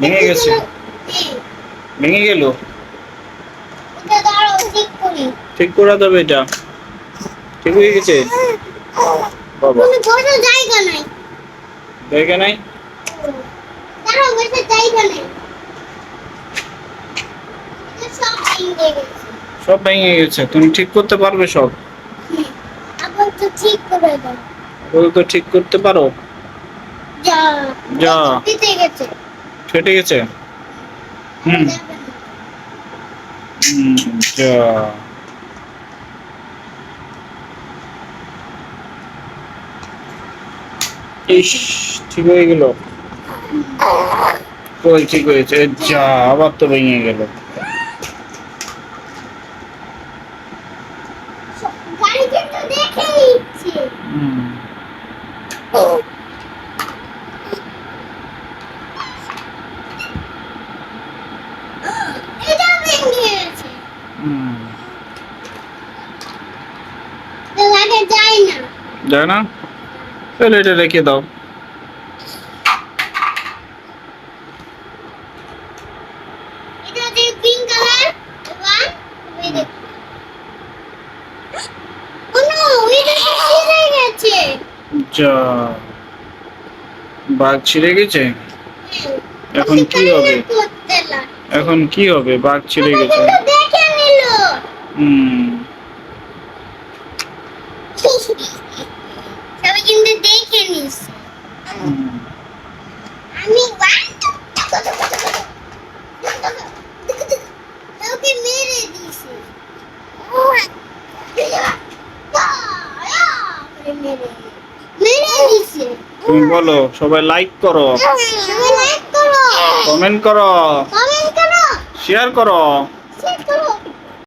ভেঙে গেছে। ভেঙে গেল। ঠিক করি। দেবে এটা। ঠিক হয়ে গেছে? বাবা। জায়গা নাই। জায়গা সব ভেঙে গেছে। তুমি ঠিক করতে পারবে সব। তো ঠিক করতে পারো? যা। যা। দিতে গেছে? যা। ঠিক হয়ে গেল। ঠিক হয়েছে যা আবার তো ভেঙে গেল গাড়িতে তো দেখে নিচ্ছে হুম এটা ভেঙে গেছে হুম তো লাগে যায় না। তাহলে এটা রেখে দাও। যা বাঘ ছিঁড়ে গেছে? হ্যাঁ। এখন কি হবে? এখন কি হবে? বাঘ ছিঁড়ে গেছে কিন্তু দেখে নিল হুম সবাই কিন্তু দেখে নিস হুম। আমি ওয়ান ওকে মেরে দিছে মেরে মেরে দিছে তুমি বলো সবাই লাইক করো সবাই লাইক করো কমেন্ট করো কমেন্ট করো শেয়ার করো শেয়ার করো